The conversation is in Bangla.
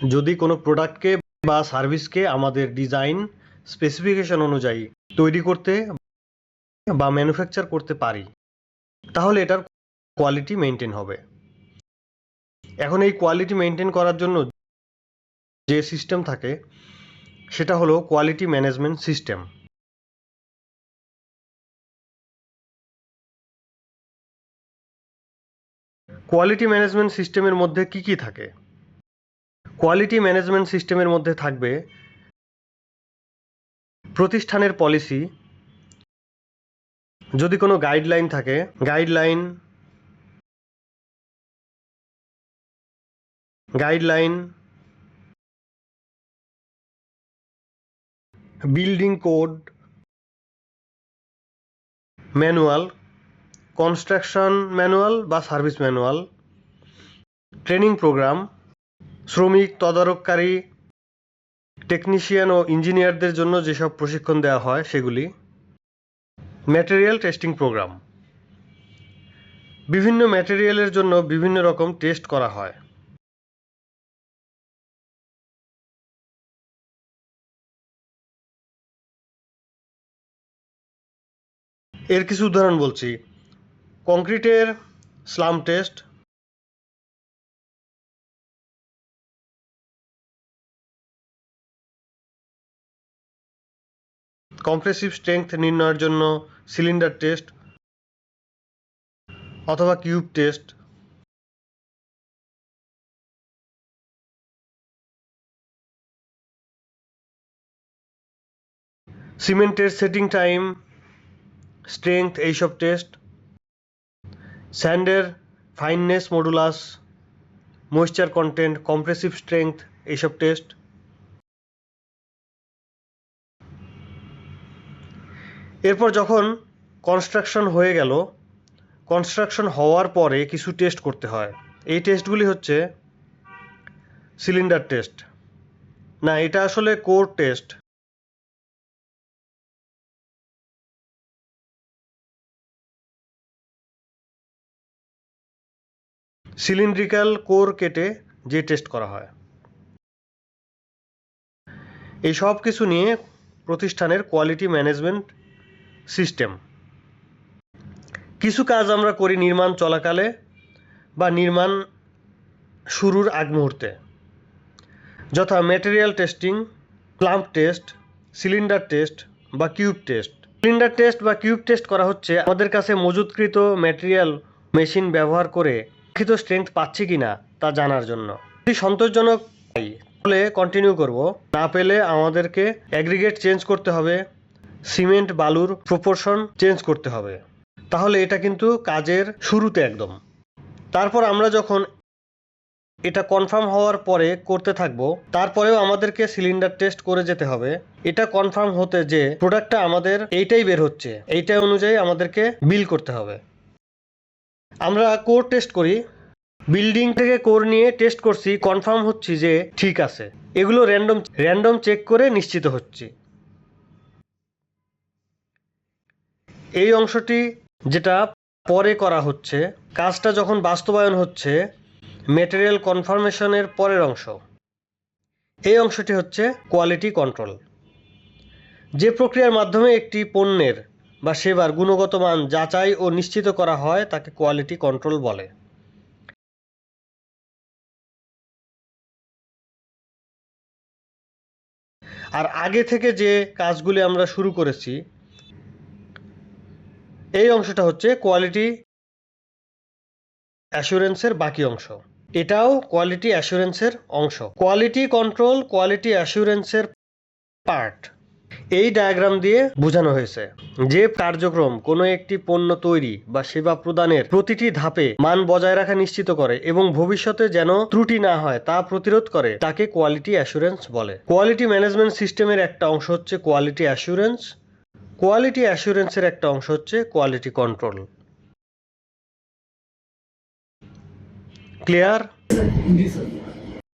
যদি কোনো প্রোডাক্টকে বা সার্ভিসকে আমাদের ডিজাইন স্পেসিফিকেশন অনুযায়ী তৈরি করতে বা ম্যানুফ্যাকচার করতে পারি, তাহলে এটার কোয়ালিটি মেনটেন হবে। এখন এই কোয়ালিটি মেনটেন করার জন্য যে সিস্টেম থাকে, সেটা হলো quality management system quality management সিস্টেমের মধ্যে কি কি থাকে? কোয়ালিটি ম্যানেজমেন্ট সিস্টেমের মধ্যে থাকবে প্রতিষ্ঠানের পলিসি যদি কোনো গাইডলাইন থাকে guideline guideline building code manual construction manual বা সার্ভিস ম্যানুয়াল ট্রেনিং প্রোগ্রাম শ্রমিক, তদারককারী টেকনিশিয়ান ও ইঞ্জিনিয়ারদের জন্য যেসব প্রশিক্ষণ দেওয়া হয়, সেগুলি। ম্যাটেরিয়াল টেস্টিং প্রোগ্রাম বিভিন্ন ম্যাটেরিয়ালের জন্য বিভিন্ন রকম টেস্ট করা হয়। এর কিছু উদাহরণ বলছি। কংক্রিটের স্লাম টেস্ট কম্প্রেসিভ স্ট্রেংথ নির্ণয়ের জন্য সিলিন্ডার টেস্ট অথবা কিউব টেস্ট। সিমেন্টের সেটিং টাইম, স্ট্রেংথ এইসব test. স্যান্ডের fineness modulus, moisture content, compressive strength এইসব টেস্ট। এরপর যখন কনস্ট্রাকশন হয়ে গেল কনস্ট্রাকশন হওয়ার পরে কিছু টেস্ট করতে হয়। এই টেস্টগুলি হচ্ছে সিলিন্ডার টেস্ট না, এটা আসলে কোর টেস্ট সিলিন্ড্রিক্যাল কোর কেটে যে টেস্ট করা হয়। এই সব কিছু নিয়ে প্রতিষ্ঠানের কোয়ালিটি ম্যানেজমেন্ট সিস্টেম। কিছু কাজ আমরা করি নির্মাণ চলাকালে বা নির্মাণ শুরুর আগ মুহূর্তে। যথা material testing slump test cylinder test বা কিউব টেস্ট সিলিন্ডার টেস্ট বা কিউব টেস্ট করা হচ্ছে আমাদের কাছে মজুদকৃত ম্যাটেরিয়াল মেশিন ব্যবহার করে প্রকৃত স্ট্রেংথ পাচ্ছি কি না তা জানার জন্য। যদি সন্তোষজনক। পাই তাহলে কন্টিনিউ করব। না পেলে আমাদেরকে অ্যাগ্রিগেট চেঞ্জ করতে হবে। সিমেন্ট, বালুর প্রপোর্শন চেঞ্জ করতে হবে। তাহলে এটা কিন্তু কাজের শুরুতে একদম। তারপর আমরা যখন এটা কনফার্ম হওয়ার পরে করতে থাকব, তারপরেও আমাদেরকে সিলিন্ডার টেস্ট করে যেতে হবে। এটা কনফার্ম হতে যে প্রোডাক্টটা আমাদের এইটাই বের হচ্ছে এইটা অনুযায়ী আমাদেরকে বিল করতে হবে। আমরা কোর টেস্ট করি। বিল্ডিং থেকে কোর নিয়ে টেস্ট করছি, কনফার্ম হচ্ছি যে ঠিক আছে। এগুলো র্যান্ডম র্যান্ডম চেক করে নিশ্চিত হচ্ছি। এই অংশটি যেটা পরে করা হচ্ছে, কাজটা যখন বাস্তবায়ন হচ্ছে মেটেরিয়াল কনফার্মেশনের পরের অংশ। এই অংশটি হচ্ছে কোয়ালিটি কন্ট্রোল যে প্রক্রিয়ার মাধ্যমে একটি পণ্যের বা সেবার গুণগত মান যাচাই ও নিশ্চিত করা হয়, তাকে কোয়ালিটি কন্ট্রোল বলে। আর আগে থেকে যে কাজগুলি আমরা শুরু করেছি এই অংশটা হচ্ছে কোয়ালিটি অ্যাসুরেন্সের বাকি অংশ। এটাও কোয়ালিটি অ্যাসুরেন্সের অংশ। কোয়ালিটি কন্ট্রোল কোয়ালিটি অ্যাসুরেন্সের পার্ট এই ডায়াগ্রাম দিয়ে বোঝানো হয়েছে যে কার্যক্রম কোনো একটি পণ্য তৈরি বা সেবা প্রদানের প্রতিটি ধাপে মান বজায় রাখা নিশ্চিত করে এবং ভবিষ্যতে যেন ত্রুটি না হয় তা প্রতিরোধ করে তাকে কোয়ালিটি অ্যাসুরেন্স বলে। কোয়ালিটি ম্যানেজমেন্ট সিস্টেমের একটা অংশ হচ্ছে কোয়ালিটি অ্যাসুরেন্স কোয়ালিটি অ্যাসুরেন্সের একটা অংশ হচ্ছে কোয়ালিটি কন্ট্রোল। ক্লিয়ার?